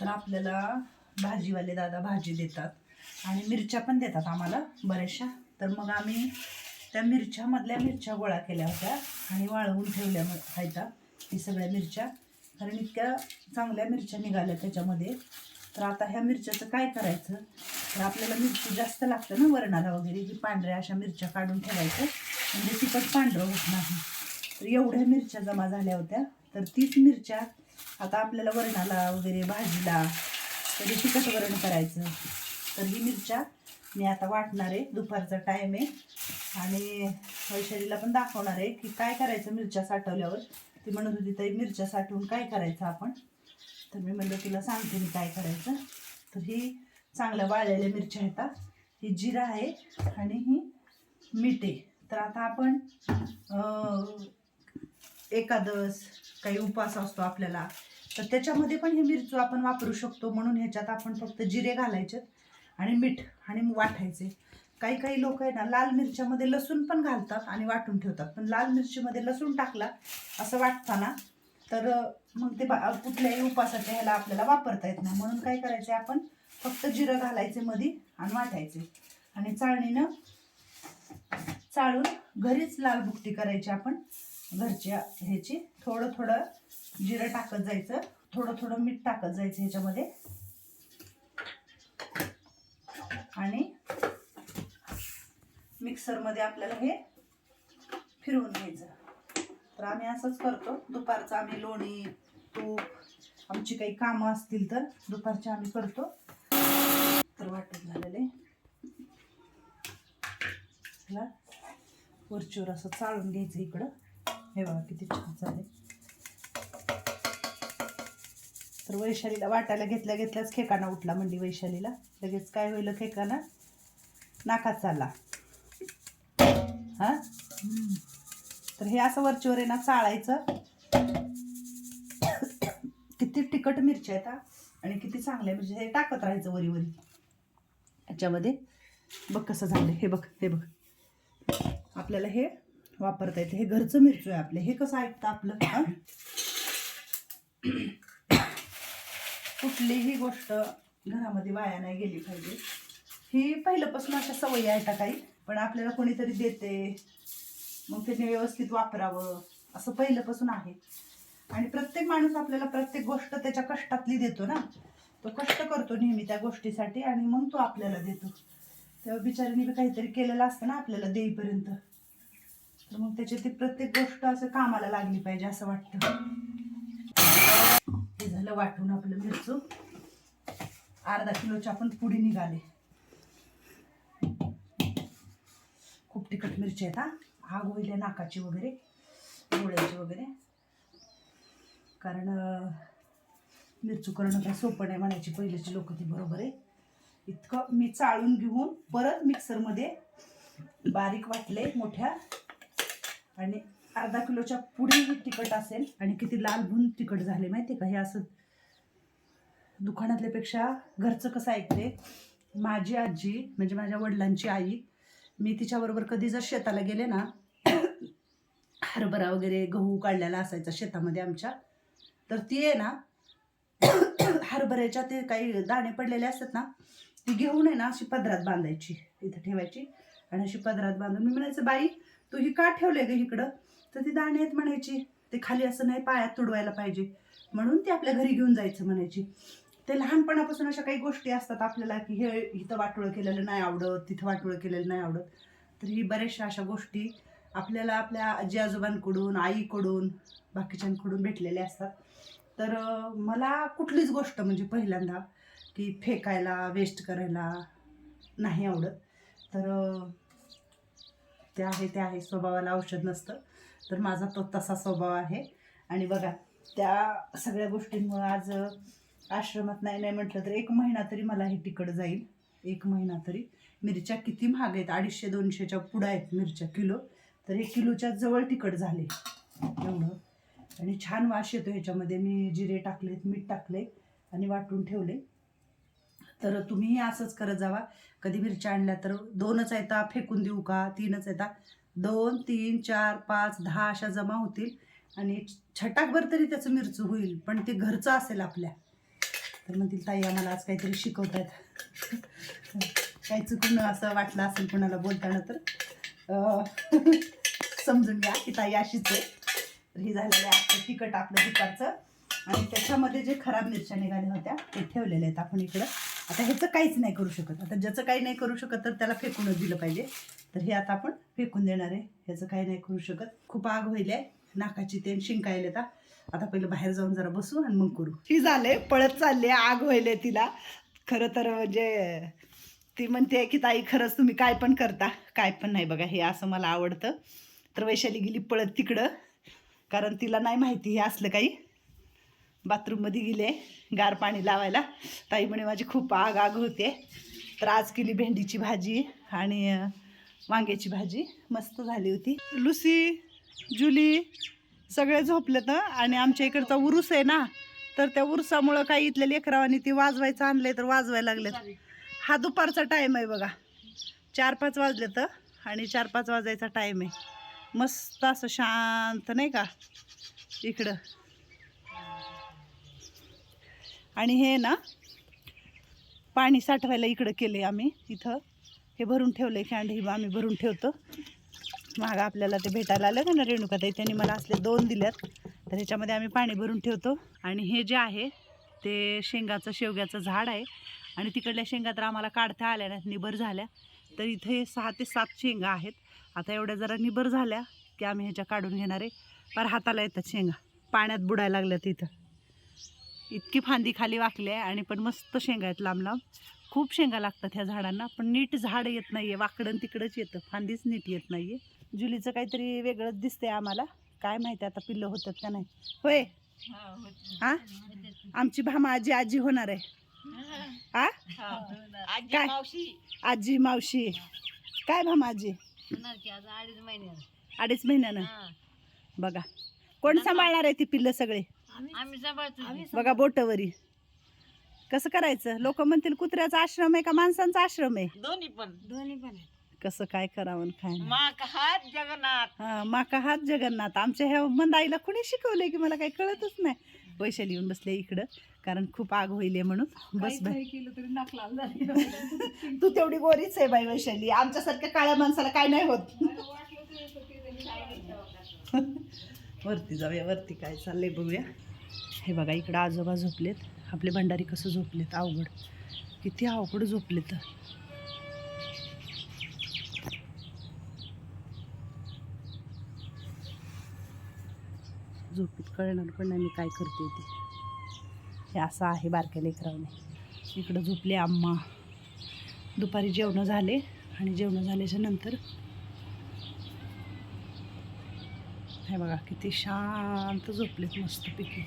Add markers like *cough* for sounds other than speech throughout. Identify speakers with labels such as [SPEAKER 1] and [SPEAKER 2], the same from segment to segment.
[SPEAKER 1] तर आपल्याला भाजीवाले दादा भाजी देतात आणि मिरच्या पण देतात आम्हाला बऱ्याचशा. तर मग आम्ही त्या मिरच्यामधल्या मिरच्या गोळा केल्या होत्या आणि वाळवून ठेवल्या खायच्या ही सगळ्या मिरच्या. कारण इतक्या चांगल्या मिरच्या निघाल्या त्याच्यामध्ये. तर आता ह्या मिरच्याचं काय करायचं? तर आपल्याला मिरची जास्त लागतं ना वरणाला वगैरे की पांढऱ्या अशा मिरच्या काढून ठेवायचं. म्हणजे तिखट पांढरं होत नाही. तर एवढ्या मिरच्या जमा झाल्या होत्या. तर तीच मिरच्या आता आपल्याला वरणाला वगैरे भाजीला कधी तिखट वरण करायचं. तर ही मिरच्या मी आता वाटणार आहे. दुपारचा टाईम आहे. आणि वैशालीला पण दाखवणार आहे की काय करायचं मिरच्या साठवल्यावर. ती म्हणत होती ताई मिरच्या साठवून काय करायचं आपण? तर मी म्हणलं तुला सांगते मी काय करायचं. तर ही चांगल्या वाळलेल्या मिरच्या आहेत ही. जिरा आहे आणि ही मिठे तर आता आपण एकादस एकादश काही उपवास असतो आपल्याला. तर त्याच्यामध्ये पण हे मिरचू आपण वापरू शकतो. म्हणून ह्याच्यात आपण फक्त जिरे घालायचे आणि मीठ आणि वाटायचे. काही काही लोक आहे ना लाल मिरच्यामध्ये लसूण पण घालतात आणि वाटून ठेवतात. पण लाल मिरचीमध्ये लसूण टाकला असं वाटताना तर मग ते बा- कुठल्याही उपासाच्या ह्याला आपल्याला वापरता येत नाही. म्हणून काय करायचे आपण फक्त जिरं घालायचे मध्ये आणि वाटायचे. आणि चाळणीनं चाळून घरीच लाल बुकटी करायची आपण. घरच्या ह्याची थोडं थोडं जिरं टाकत जायचं. थोडं थोडं मीठ टाकत जायचं ह्याच्यामध्ये. आणि मिक्सरमध्ये आपल्याला हे फिरवून घ्यायचं. तर आम्ही असंच करतो. दुपारचं आम्ही लोणी तूप आमची काही कामं असतील तर दुपारचे आम्ही करतो. तर वाटत झालेले वरचीवर असं चाळून घ्यायचं इकडं. हे बघा किती छान चालेल तर वैशालीला वाटायला घेतल्या घेतल्याच खेकाना उठला म्हणली वैशालीला. लगेच काय होईल खेकाना? नाकात चालला. हा? तर हे असं वरचीवर आहे ना चाळायचं. किती तिखट मिरच्या आहेत आणि किती चांगल्या मिरच्या हे टाकत राहायचं वरी वरी. याच्यामध्ये बघ कसं झालं हे बघ हे बघ. आपल्याला हे वापरता येतं. हे घरचं मिरचू आहे आपलं. हे कसं ऐकतं आपलं हा? कुठलीही गोष्ट घरामध्ये वाया नाही गेली पाहिजे. ही पहिल्यापासून अशा सवयी आहेत काही पण आपल्याला कोणीतरी देते मग त्याने व्यवस्थित वापरावं असं पहिल्यापासून आहे. आणि प्रत्येक माणूस आपल्याला प्रत्येक गोष्ट त्याच्या कष्टातली देतो ना. तो कष्ट करतो नेहमी त्या गोष्टीसाठी आणि मग तो आपल्याला देतो. तेव्हा बिचारीने बी काहीतरी केलेलं असतं ना आपल्याला देईपर्यंत. तर मग त्याची ती प्रत्येक गोष्ट असं कामाला लागली पाहिजे असं वाटतं. हे वाटून आपलं मिरचू. अर्धा किलोच्या आपण पुडी निघाले. खूप तिखट मिरची आहेत हा. आग होईल नाकाची वगैरे डोळ्याची वगैरे. कारण मिरचू करणं काय सोपं नाही म्हणायची. पहिल्याची लोक ती बरोबर आहे. इतकं मी चाळून घेऊन परत मिक्सरमध्ये बारीक वाटले मोठ्या. आणि अर्धा किलोच्या पुढे तिखट असेल आणि किती लाल भून तिखट झाले माहिती आहे का? हे असं दुकानातल्यापेक्षा घरचं कसं ऐकते? माझी आजी म्हणजे माझ्या वडिलांची आई मी तिच्याबरोबर कधी जर शेताला गेले ना हरभरा वगैरे गहू काढलेला असायचा शेतामध्ये आमच्या तर ती आहे ना हरभऱ्याच्या ते काही दाणे पडलेले असतात ना ती घेऊन आहे ना अशी पदरात बांधायची इथं ठेवायची आणि अशी पदरात बांधून मी म्हणायचं बाई तू ही का ठेवले ग इकडं? तर ती दाणे आहेत म्हणायची ते खाली असं नाही पायात तुडवायला पाहिजे. म्हणून ती आपल्या घरी घेऊन जायचं म्हणायची. ते लहानपणापासून अशा काही गोष्टी असतात आपल्याला की हे इथं वाटोळं केलेलं नाही आवडत तिथं वाटोळं केलेलं नाही आवडत. तर ही बऱ्याचशा अशा गोष्टी आपल्याला आपल्या आजी आजोबांकडून आईकडून बाकीच्यांकडून भेटलेल्या असतात. तर मला कुठलीच गोष्ट म्हणजे पहिल्यांदा की फेकायला वेस्ट करायला नाही आवडत. तर ते आहे ते आहे. स्वभावाला औषध नसतं. तर माझा तो तसा स्वभाव आहे. आणि बघा त्या सगळ्या गोष्टींमुळं आज आश्रमात नाही नाही म्हटलं तर एक महिना तरी मला हे तिकड जाईल. एक महिना तरी. मिरच्या किती महाग आहेत? अडीचशे दोनशेच्या पुढं आहेत मिरच्या किलो. तर हे किलोच्या जवळ तिकड झाले. एवढं. आणि छान वास येतो ह्याच्यामध्ये. मी जिरे टाकलेत मीठ टाकले आणि वाटून ठेवले. तर तुम्हीही असंच करत जावा. कधी मिरच्या आणल्या तर दोनच येता फेकून देऊ का? तीनच येता दोन तीन चार पाच दहा अशा जमा होतील. आणि छटाकभर तरी त्याचं मिरचू होईल. पण ते घरचं असेल आपल्या. तर म्हणतील ताई आम्हाला आज काहीतरी शिकवतायत. *laughs* काही चुकून असं वाटलं असेल कोणाला बोलताना तर *laughs* समजून घ्या की ताई अशीच आहे. तर हे झालेलं आहे आपलं तिखट आपलं दुपारचं. आणि त्याच्यामध्ये जे खराब मिरच्या निघाल्या होत्या ते ठेवलेल्या आहेत आपण इकडं. आता ह्याचं काहीच नाही करू शकत. आता ज्याचं काही नाही करू शकत तर त्याला फेकूनच दिलं पाहिजे. तर हे आता आपण फेकून देणार आहे. ह्याचं काही नाही करू शकत. खूप आग होईल आहे. नाकाची तेन शिंकायला आता आता पहिलं बाहेर जाऊन जरा बसू आणि मग करू. ती झाले पळत चालले आग व्हायले तिला. खरं तर म्हणजे ती म्हणते की ताई खरंच तुम्ही काय पण करता काय पण नाही बघा हे असं मला आवडतं. तर वैशाली गेली पळत तिकडं कारण तिला नाही माहिती हे असलं काही. बाथरूममध्ये गेले गार पाणी लावायला. ताई म्हणे माझी खूप आग आग होते. तर आज केली भेंडीची भाजी आणि वांग्याची भाजी. मस्त झाली होती. लुसी जुली सगळे झोपले तर आणि आमच्या इकडचा उरूस आहे ना तर त्या उरुसामुळं काही इथल्या लेकरावानी ती वाजवायचं आणलंय तर वाजवायला लागलेत. हा दुपारचा टाईम आहे बघा. चार पाच वाजले तर आणि चार पाच वाजायचा टाईम आहे. मस्त असं शांत नाही का? इकडं. आणि हे ना पाणी साठवायला इकडं केले आम्ही इथं. हे भरून ठेवले कॅन्ड ही आम्ही भरून ठेवतो. मागं आपल्याला ते भेटायला आलं का ना रेणुकाताई त्यांनी मला असले दोन दिल्यात. तर ह्याच्यामध्ये आम्ही पाणी भरून ठेवतो. आणि हे जे आहे ते शेंगाचं शेवग्याचं झाड आहे. आणि तिकडल्या शेंगा तर आम्हाला काढता आल्या नाहीत निबर झाल्या. तर इथे सहा ते सात शेंगा आहेत. आता एवढ्या जरा निबर झाल्या की आम्ही ह्याच्या काढून घेणार आहे. पर हाताला येतात शेंगा. पाण्यात बुडायला लागल्यात इथं. इतकी फांदी खाली वाकली आहे आणि पण मस्त शेंगा आहेत लांब लांब. खूप शेंगा लागतात ह्या झाडांना पण नीट झाड येत नाही आहे वाकडं तिकडंच येतं. फांदीच नीट येत नाही आहे जुलीचं काहीतरी वेगळंच दिसतंय आम्हाला. काय माहिती आता पिल्लं होतात का नाही. होय? हा आमची भामा आजी आजी होणार आहे. हा?
[SPEAKER 2] आजी
[SPEAKER 1] काय?
[SPEAKER 2] मावशी.
[SPEAKER 1] आजी मावशी. काय भामा आजी?
[SPEAKER 2] होणार की आज अडीच
[SPEAKER 1] महिन्यानं. बघा. कोण सांभाळणार आहे ती पिल्लं सगळे? बघा बोटवरी. कसं करायचं? लोक म्हणतील कुत्र्याचा आश्रम आहे का माणसांचा आश्रम आहे?
[SPEAKER 2] दोन्ही पण. दोन्ही पण
[SPEAKER 1] कसं काय करावं काय नाही.
[SPEAKER 2] मा हात जगन्नाथ.
[SPEAKER 1] हा माका हात जगन्नाथ. आमच्या ह्या मंदाईला कुणी शिकवलंय की मला काही कळतच नाही. पैशाला येऊन बसले इकडं कारण खूप आग होईल म्हणून. बस बाय. तू तेवढी गोरीच आहे बाई वैशाली. आमच्यासारख्या काळ्या माणसाला काय नाही होत. वरती जाऊया वरती काय चाललंय बघूया. हे बघा इकडं आजोबा झोपलेत. आपले भंडारी कसं झोपलेत? अवघड. किती अवघड झोपलेत. झोपीत कळणार पण नाही मी काय करते ते. हे असं आहे बारक्या लेकरावने. इकडं झोपले आम्हा दुपारी जेवणं झाले आणि जेवणं झाल्याच्यानंतर हे बघा किती शांत झोपलेत मस्तपैकी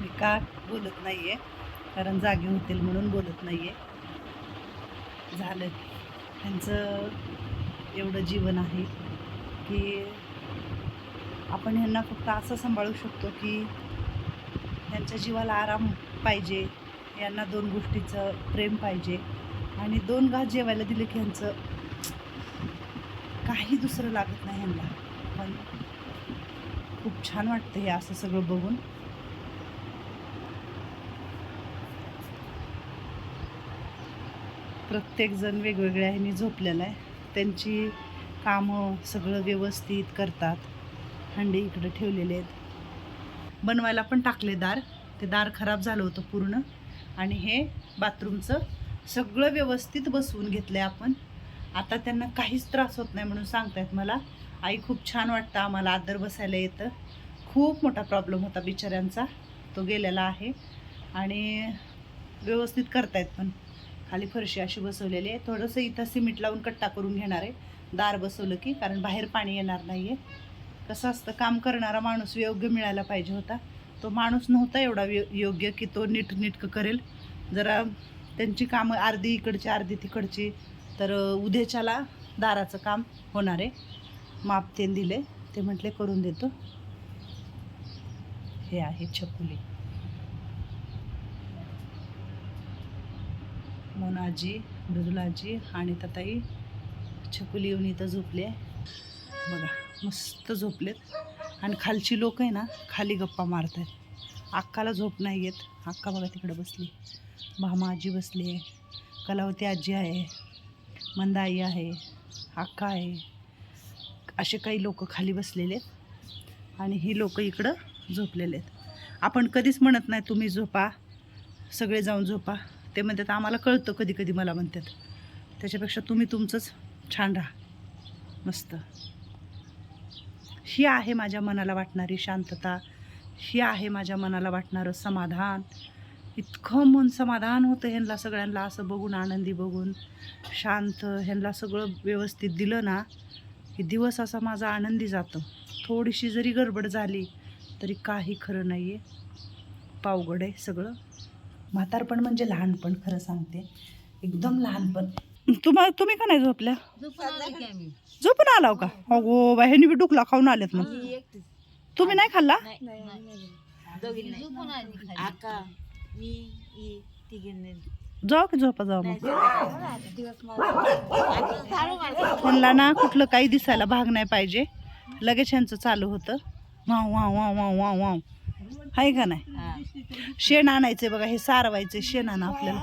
[SPEAKER 1] मी का बोलत नाही आहे कारण जागे होतील म्हणून बोलत नाही आहे झालं. त्यांचं एवढं जीवन आहे की आपण ह्यांना फक्त असं सांभाळू शकतो की त्यांच्या जीवाला आराम पाहिजे यांना दोन गोष्टीचं प्रेम पाहिजे आणि दोन घास जेवायला दिले की ह्यांचं काही दुसरं लागत नाही ह्यांना. पण खूप छान वाटतं हे असं सगळं बघून. प्रत्येकजण वेगवेगळ्या ह्यानी झोपलेला आहे. त्यांची कामं सगळं व्यवस्थित करतात. हंडे इकडे ठेवलेले आहेत. बनवायला पण टाकले दार. ते दार खराब झालं होतं पूर्ण. आणि हे बाथरूमचं सगळं व्यवस्थित बसवून घेतलं आहे आपण. आता त्यांना काहीच त्रास होत नाही म्हणून सांगतायत मला. आई खूप छान वाटतं आम्हाला आदर बसायला येतं. खूप मोठा प्रॉब्लेम होता बिचाऱ्यांचा. तो गेलेला आहे. आणि व्यवस्थित करतायत पण. खाली फरशी अशी बसवलेली आहे. थोडंसं इथं सिमेंट लावून कट्टा करून घेणार आहे. दार बसवलं की कारण बाहेर पाणी येणार नाही आहे कसं असतं काम करणारा माणूस योग्य मिळायला पाहिजे होता. तो माणूस नव्हता एवढा योग्य की तो नीट नीटकं करेल. जरा त्यांची कामं अर्धी इकडची अर्धी तिकडची तर उद्याच्याला दाराचं काम होणार आहे. माप ते दिले ते म्हटले करून देतो. हे आहे छकुली मोनाजी मृदुलाजी आणि तताई छकुली येऊन इथं झोपले. बघा मस्त झोपलेत. आणि खालची लोक आहे ना खाली गप्पा मारत आहेत अक्काला झोप नाही येत. अक्का बघा तिकडे बसली. भामा आजी बसली. आहे कलावती आजी आहे. मंदाई आहे. अक्का आहे. असे काही लोक खाली बसलेले आहेत. आणि ही लोक इकडं झोपलेले आहेत. आपण कधीच म्हणत नाही तुम्ही झोपा. सगळे जाऊन झोपा. ते म्हणतात आम्हाला कळतं कधी कधी मला म्हणतात. त्याच्यापेक्षा तुम्ही तुमचंच छान राहा. मस्त. ही आहे माझ्या मनाला वाटणारी शांतता. ही आहे माझ्या मनाला वाटणारं समाधान. इतकं मन समाधान होतं ह्यांना सगळ्यांना असं बघून आनंदी बघून शांत ह्यांना सगळं व्यवस्थित दिलं ना की दिवस असा माझा आनंदी जातो. थोडीशी जरी गडबड झाली तरी काही खरं नाही आहे पावगड आहे सगळं. म्हातारपण म्हणजे लहानपण खरं सांगते. एकदम लहानपण. तुम्हाला तुम्ही का नाही झोपल्या?
[SPEAKER 2] झोपून आले की आम्ही.
[SPEAKER 1] झोपून आलाव का? अगो बा ह्यांनी बी डुकला खाऊन आलेत मग. तुम्ही नाही खाल्ला?
[SPEAKER 2] झोपून आली खाली.
[SPEAKER 1] जाऊ की झोपा जाऊ मग. ना कुठलं काही दिसायला भाग नाही पाहिजे. लगेच ह्यांचं चालू होतं. Wow wow wow wow wow wow. आहे का नाही. शेण आणायचंय बघा हे सारवायचे शेण आणा आपल्याला